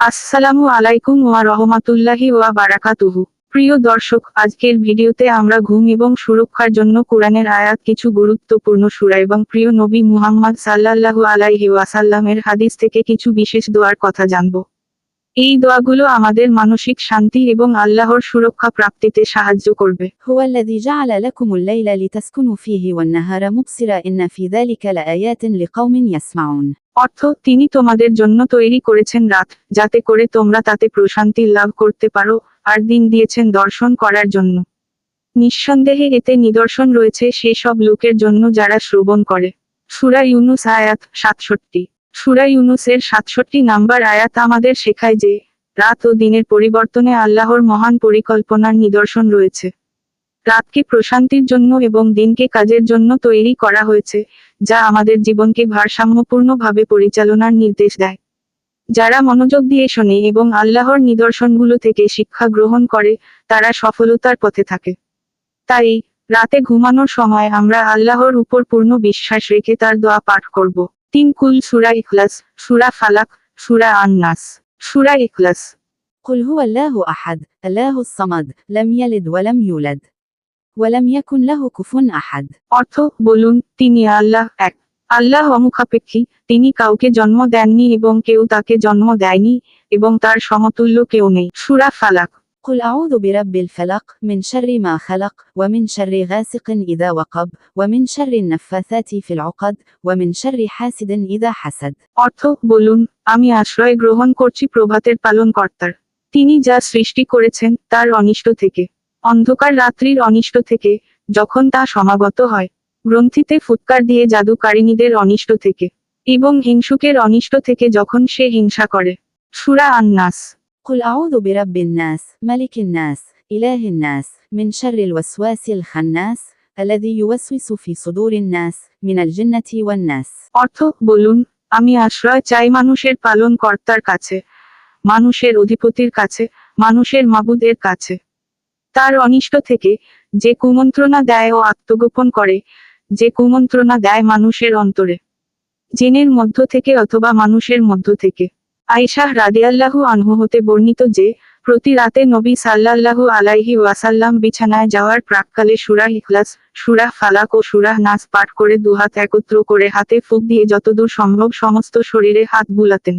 আসসালামু আলাইকুম ওয়া রহমাতুল্লাহি ওয়া বারাকাতুহু প্রিয় দর্শক আজকের ভিডিওতে আমরা ঘুম এবং সুরক্ষার জন্য কোরআনের আয়াত কিছু গুরুত্বপূর্ণ সূরা এবং প্রিয় নবী মুহাম্মদ সাল্লাল্লাহু আলাইহি ওয়াসাল্লামের হাদিস থেকে কিছু বিশেষ দোয়ার কথা জানব এই দোয়াগুলো আমাদের মানসিক শান্তি এবং আল্লাহর সুরক্ষা প্রাপ্তিতে সাহায্য করবে هو الذي جعل لكم الليل لتسكنوا فيه والنهار مبصرا إن في ذلك لآيات لقوم يسمعون অর্থ, তিনি তোমাদের জন্য তৈরি করেছেন রাত, যাতে করে তোমরা তাতে প্রশান্তি লাভ করতে পারো, আর দিন দিয়েছেন দর্শন করার জন্য। নিঃসন্দেহে এতে নিদর্শন রয়েছে সেসব লোকের জন্য যারা শ্রবণ করে। সুরা ইউনুস আয়াত সাতষট্টি। সুরা ইউনুসের সাতষট্টি নাম্বার আয়াত আমাদের শেখায় যে, রাত ও দিনের পরিবর্তনে আল্লাহর মহান পরিকল্পনার নিদর্শন রয়েছে। রাতকে প্রশান্তির জন্য এবং দিনকে কাজের জন্য তৈরি করা হয়েছে যা আমাদের জীবনকে ভারসাম্যপূর্ণভাবে পরিচালনার নির্দেশ দেয় যারা মনোযোগ দিয়ে শোনে এবং আল্লাহর নিদর্শনগুলো থেকে শিক্ষা গ্রহণ করে তারা সফলতার পথে থাকে তাই রাতে ঘুমানোর সময় আমরা আল্লাহর উপর পূর্ণ বিশ্বাস রেখে তার দোয়া পাঠ করব তিন কুল সুরা ইখলাস সুরা ফালাক সুরা আন্নাস সুরা ইখলাস قل هو الله أحد الله الصمد لم يلد ولم يولد ولم يكن له كفوا أحد অর্থ বলুন তিনি আল্লাহ এক আল্লাহ অমুখাপেক্ষী তিনি কাউকে জন্ম দেননি এবং কেউ তাকে জন্ম দেয়নি এবং তার সমতুল্য কেউ নেই সুরা ফালাক قل أعوذ برب الفلق من شر ما خلق ومن شر غاسق إذا وقب ومن شر النفاثات في العقد ومن شر حاسد إذا حسد অর্থ বলুন আমি আশ্রয় গ্রহণ করছি প্রভাতের পালন কর্তার তিনি যা সৃষ্টি করেছেন তার অনিষ্ট থেকে অন্ধকার রাত্রির অনিষ্ট থেকে যখন তা সমাগত হয় গ্রন্থিতে ফুৎকার দিয়ে জাদুকারিনীদের অনিষ্ট থেকে এবং হিংসুকের অনিষ্ট থেকে যখন সে হিংসা করে সুরা আন্নাস قل أعوذ برب الناس ملك الناس إله الناس من شر الوسواس الخناس الذي يوسوس في صدور الناس من الجنة والناس অর্থ বলুন আমি আশ্রয় চাই মানুষের পালন কর্তার কাছে মানুষের অধিপতির কাছে মানুষের মাবুদের কাছে তার অনিষ্ট থেকে, যে কুমন্ত্রণা দেয় ও আত্মগোপন করে, যে কুমন্ত্রণা দেয় মানুষের অন্তরে। জিনের মধ্য থেকে অথবা মানুষের মধ্য থেকে। আয়েশাহ রাদিয়াল্লাহু আনহু হতে বর্ণিত যে, প্রতি রাতে নবী সাল্লাল্লাহু আলাইহি ওয়াসাল্লাম বিছানায় যাওয়ার প্রাককালে সুরাহ ইখলাস সুরাহ ফালাক ও সুরাহ নাস পাঠ করে দুহাত একত্র করে হাতে ফুক দিয়ে যতদূর সম্ভব সমস্ত শরীরে হাত বুলাতেন।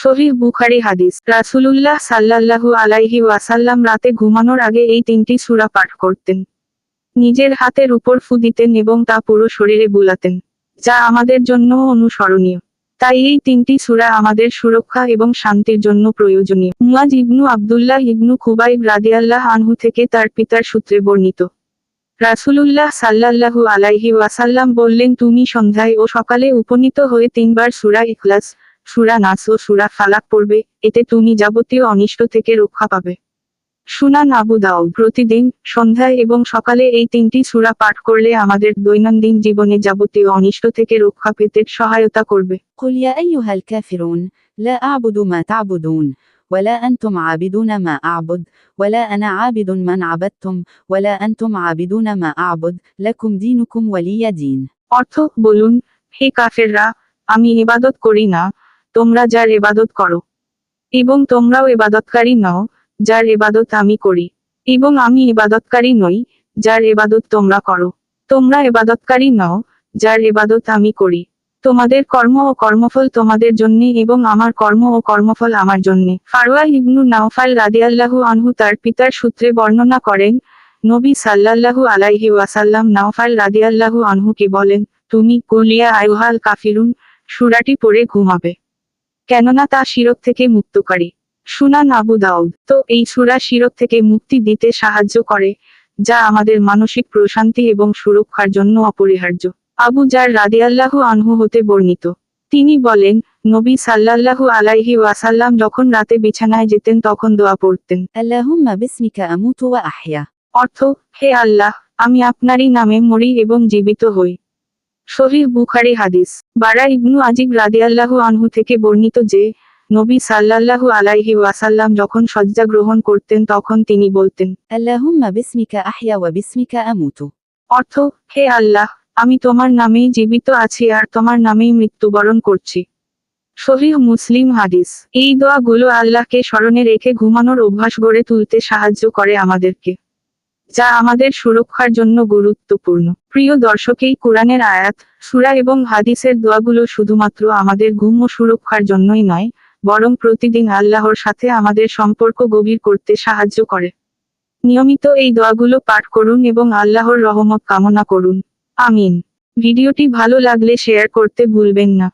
শহীদ বুখারি হাদিস। রাসূলুল্লাহ সাল্লাল্লাহু আলাইহি ওয়াসাল্লাম রাতে ঘুমানোর আগে এই তিনটি সূরা পাঠ করতেন। নিজের হাতের উপর ফু দিতেন এবং তা পুরো শরীরে বুলাতেন, যা আমাদের জন্য অনুসরণীয়। তাই এই তিনটি সূরা আমাদের সুরক্ষা এবং শান্তির জন্য প্রয়োজনীয়। মুয়াজ ইবনু আবদুল্লাহ ইবনু খুবাইব রাদিয়াল্লাহ আনহু থেকে তার পিতার সূত্রে বর্ণিত। রাসূলুল্লাহ সাল্লাল্লাহু আলাইহি ওয়াসাল্লাম বললেন, তুমি সন্ধ্যায় ও সকালে উপনীত হয়ে তিনবার সুরা ইখলাস সূরা নাস ও সূরা ফালাক পড়বে এতে তুমি যাবতীয় অনিষ্ট থেকে রক্ষা পাবে সুনান আবু দাউদ প্রতিদিন সন্ধ্যায় এবং সকালে এই তিনটি সূরা পাঠ করলে আমাদের দৈনন্দিন জীবনে যাবতীয় অনিষ্ট থেকে রক্ষা পেতে সহায়তা করবে قل يا أيها الكافرون لا أعبد ما تعبدون ولا أنتم عابدون ما أعبد ولا أنا عابد من عبدتم ولا أنتم عابدون ما أعبد لكم دينكم ولي دين অর্থ বলুন হে কাফেররা আমি ইবাদত করি না তোমরা যার এবাদত করো। এবং তোমরাও এবাদতকারী নও, যার এবাদত আমি করি। এবং আমি ইবাদতকারী নই, যার এবাদত তোমরা করো। তোমরা এবাদতকারী নও, যার ইবাদত আমি করি। তোমাদের কর্ম ও কর্মফল তোমাদের জন্য এবং আমার কর্ম ও কর্মফল আমার জন্য। ফারুয়া ইবনু নাওফাল রাদিয়াল্লাহু আনহু তার পিতার সূত্রে বর্ণনা করেন, নবী সাল্লাল্লাহু আলাইহি ওয়াসাল্লাম নাওফাল রাদিয়াল্লাহু আনহুকে বলেন, তুমি কুলিয়া আয়ুহাল কাফিরুন, সুরাটি পড়ে ঘুমাবে। কেননা তা শিরক থেকে মুক্তকারী। সুনান আবু দাউদ তো এই সুরা শিরক থেকে মুক্তি দিতে সাহায্য করে যা আমাদের মানসিক প্রশান্তি এবং সুরক্ষার জন্য অপরিহার্য। আবু যার জার রাদিয়াল্লাহ আনহু হতে বর্ণিত। তিনি বলেন নবী সাল্লাল্লাহু আলাইহি ওয়াসাল্লাম যখন রাতে বিছানায় যেতেন তখন দোয়া পড়তেন। আল্লাহুম্মা বিসমিকা আমুতু ওয়া আহয়া। অর্থ হে আল্লাহ আমি আপনারই নামে মরি এবং জীবিত হই। শহীদ বুখারি হাদিস। বারা ইবনু আজিব রাদিয়াল্লাহু আনহু থেকে বর্ণিত যে নবী সাল্লাল্লাহু আলাইহি ওয়াসাল্লাম যখন সজ্জা গ্রহণ করতেন তখন তিনি বলতেন অর্থ হে আল্লাহ আমি তোমার নামেই জীবিত আছি আর তোমার নামেই মৃত্যুবরণ করছি। শহীহ মুসলিম হাদিস। এই দোয়াগুলো আল্লাহকে স্মরণে রেখে ঘুমানোর অভ্যাস গড়ে তুলতে সাহায্য করে আমাদেরকে। যা আমাদের সুরক্ষার জন্য গুরুত্বপূর্ণ। প্রিয় দর্শকেই কোরআনের আয়াত, সুরা এবং হাদিসের দোয়াগুলো শুধুমাত্র আমাদের ঘুম সুরক্ষার জন্যই নয়, বরং প্রতিদিন আল্লাহর সাথে আমাদের সম্পর্ক গভীর করতে সাহায্য করে। নিয়মিত এই দোয়াগুলো পাঠ করুন এবং আল্লাহর রহমত কামনা করুন। আমিন। ভিডিওটি ভালো লাগলে শেয়ার করতে ভুলবেন না।